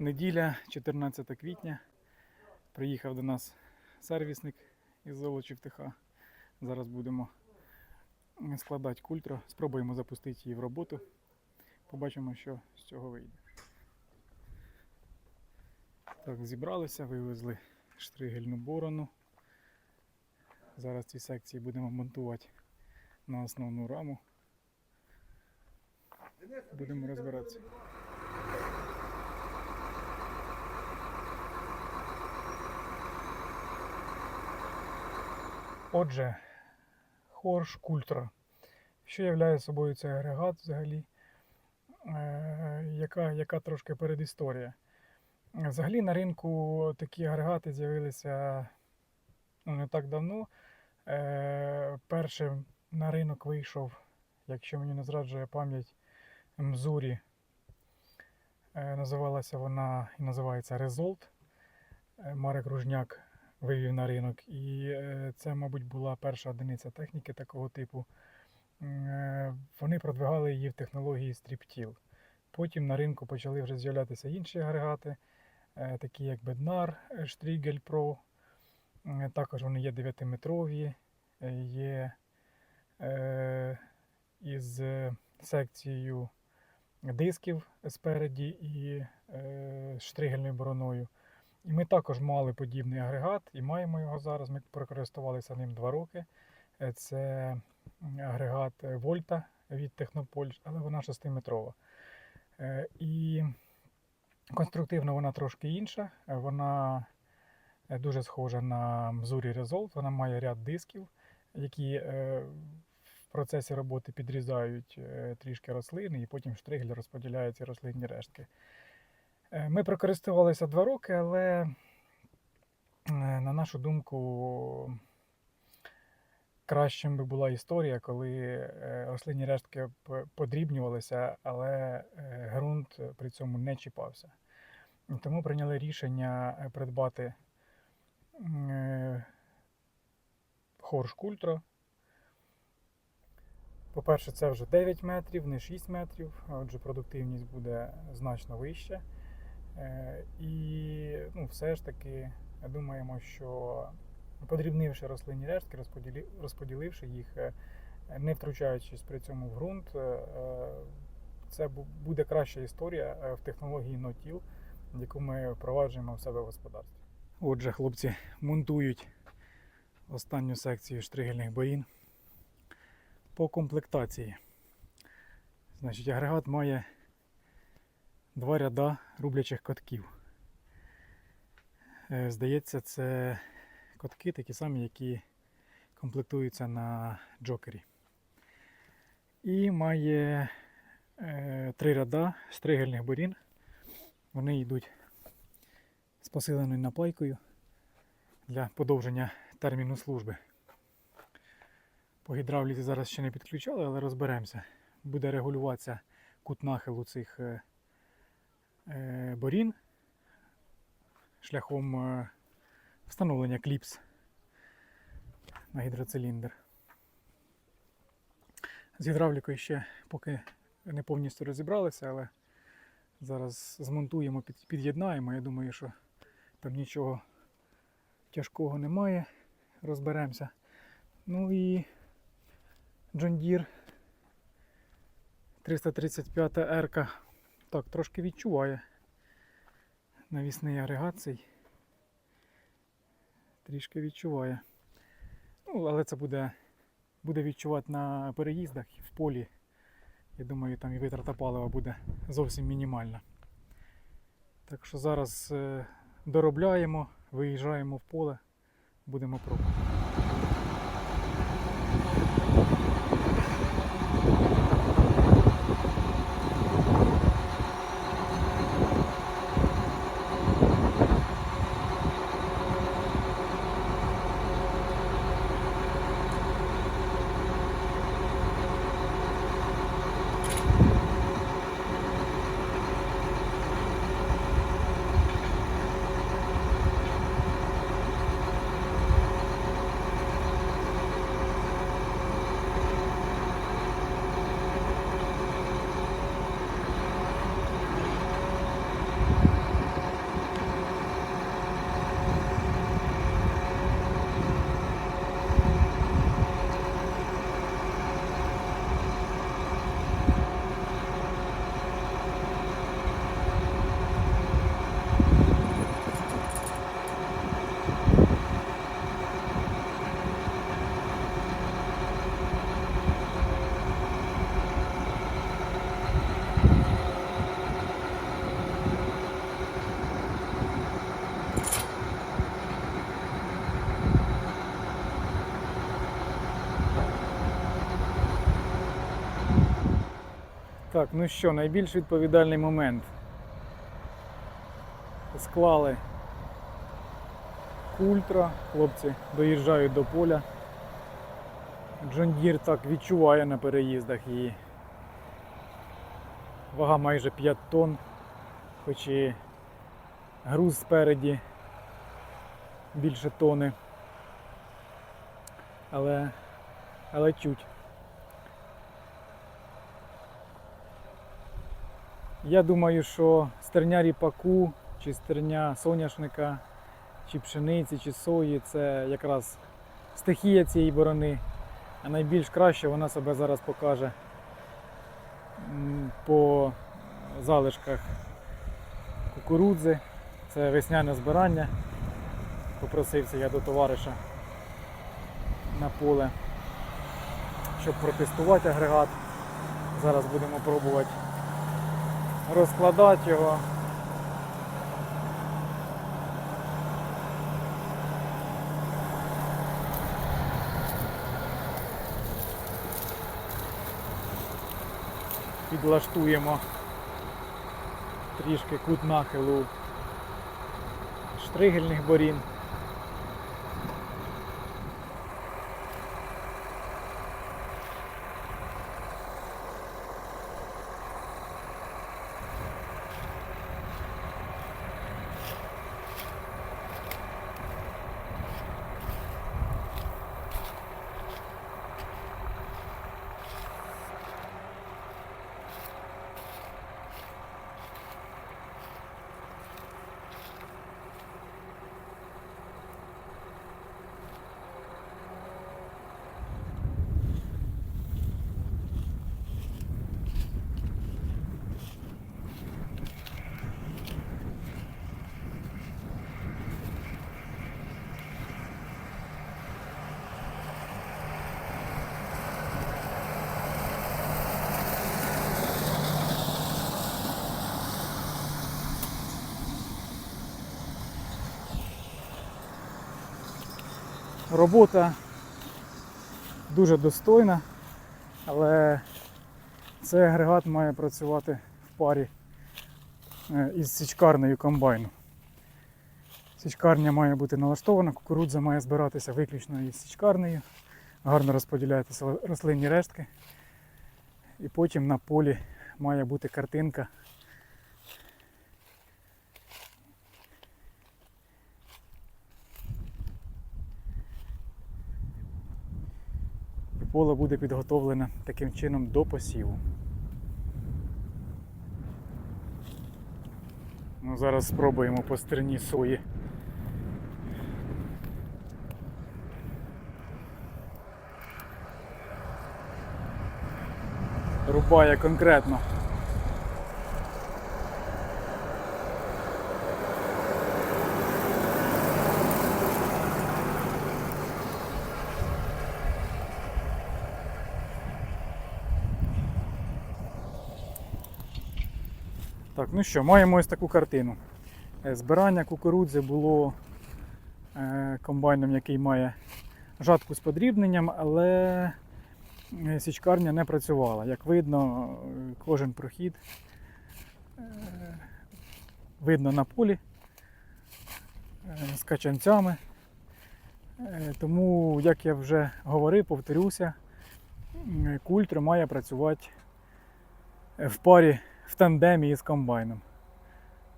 Неділя, 14 квітня. Приїхав до нас сервісник із Золочів ТХ. Зараз будемо складати культро. Спробуємо запустити її в роботу. Побачимо, що з цього вийде. Так, зібралися, вивезли штригельну борону. Зараз ці секції будемо монтувати на основну раму. Будемо розбиратися. Отже, Хорш Культра. Що являє собою цей агрегат взагалі? Е, яка, яка трошки передісторія? Взагалі на ринку такі агрегати з'явилися ну, не так давно. Е, першим на ринок вийшов, якщо мені не зраджує пам'ять, Мзурі. Е, називалася вона і називається. Е, Марек Ружняк вивів на ринок. І е, це, мабуть, була перша одиниця техніки такого типу. Е, Вони продвигали її в технології стріптіл. Потім на ринку почали вже з'являтися інші агрегати, е, такі як е, Strigel Pro. Також вони є 9-метрові, е, є із секцією дисків спереді і штригельною бороною. І ми також мали подібний агрегат і маємо його зараз. Ми прокористувалися ним два роки. Е, Це агрегат е, Вольта від Технополь, але вона 6-метрова. Е, І конструктивно вона трошки інша. Вона дуже схожа на Mzuri Resolve. Вона має ряд дисків, які в процесі роботи підрізають трішки рослини, і потім штригель розподіляє ці рослинні рештки. Е, Ми прокористувалися два роки, але е, на нашу думку, кращим би була історія, коли е, рослинні рештки подрібнювалися, але ґрунт при цьому не чіпався. Тому прийняли рішення придбати хорш культро. По-перше, це вже 9 метрів, не 6 метрів, отже, продуктивність буде значно вища. Е, І ну, все ж таки думаємо, що подрібнивши рослинні рештки, розподіливши їх, е, не втручаючись при цьому в ґрунт, е, це буде краща історія в технології no-till, яку ми впроваджуємо в себе в господарстві. Отже, хлопці монтують останню секцію штригельних борін по комплектації. Значить, агрегат має два ряда рублячих котків. Е, Здається, це котки такі самі, які комплектуються на джокері. І має е, три ряда стригельних борін. Вони йдуть з посиленою наплайкою для подовження терміну служби. По гідравліці зараз ще не підключали, але розберемося. Буде регулюватися кут нахилу цих е, борін шляхом е, встановлення кліпс на гідроциліндр. З гідравлікою ще поки не повністю розібралися, але зараз змонтуємо, під'єднаємо. Я думаю, що там нічого тяжкого немає. Розберемося. Ну і John Deere 335 R. Так, трошки відчуває навісний агрегат цей. Трішки відчуває. Ну, але це буде, буде відчувати на переїздах в полі. Я думаю, там і витрата палива буде зовсім мінімальна. Так що зараз е, доробляємо, виїжджаємо в поле, будемо пробувати. Так, ну що, найбільш відповідальний момент. Склали ультра, хлопці доїжджають до поля. Джон Дір так відчуває на переїздах її. Вага майже 5 тонн, хоч і груз спереді більше тони. Але, але чуть. Я думаю, що стерня ріпаку, чи стерня соняшника, чи пшениці, чи сої це якраз стихія цієї борони. А найбільш краще вона себе зараз покаже по залишках кукурудзи. Це весняне збирання. Попросився я до товариша на поле, щоб протестувати агрегат. Зараз будемо пробувати розкладати його. Підлаштуємо трішки кут нахилу штригельних борін. Робота дуже достойна, але цей агрегат має працювати в парі е, із січкарнею комбайну. Січкарня має бути налаштована, кукурудза має збиратися виключно із січкарнею, гарно розподілятися рослинні рештки. І потім на полі має бути картинка поле буде підготовлене таким чином до посіву. Ну, зараз спробуємо по стерні сої. Рубає конкретно. Так, ну що, маємо ось таку картину. Е, Збирання кукурудзи було е, комбайном, який має жатку з подрібненням, але е, січкарня не працювала. Як видно, кожен прохід видно на полі з качанцями. Тому, як я вже говорив, повторюся, м, культр має працювати в парі в тандемі із комбайном.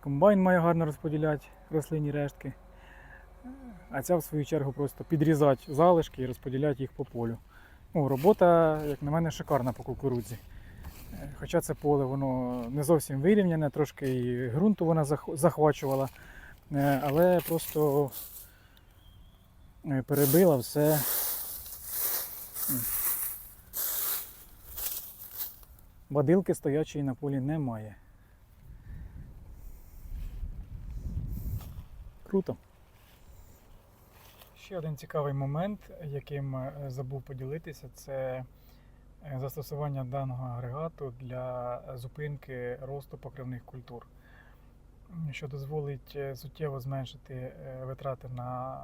Комбайн має гарно розподіляти рослинні рештки, а ця в свою чергу просто підрізати залишки і розподіляти їх по полю. Ну, робота, як на мене, шикарна по кукурудзі. Хоча це поле воно не зовсім вирівняне, трошки і ґрунту вона захвачувала, е, але просто е, перебила все. Бадилки стоячої на полі немає. Круто. Ще один цікавий момент, яким е, забув поділитися, це е, застосування даного агрегату для зупинки росту покривних культур, що дозволить е, суттєво зменшити витрати на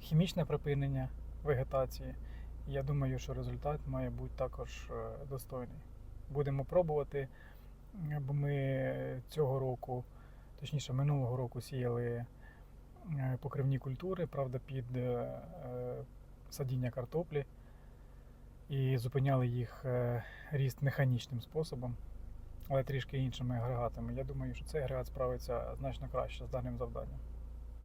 хімічне припинення вегетації. Я думаю, що результат має бути також е, достойний. Будемо пробувати, бо ми цього року, точніше минулого року сіяли е, покривні культури, правда, під е, садіння картоплі і зупиняли їх ріст механічним способом, але трішки іншими агрегатами. Я думаю, що цей агрегат справиться значно краще з даним завданням.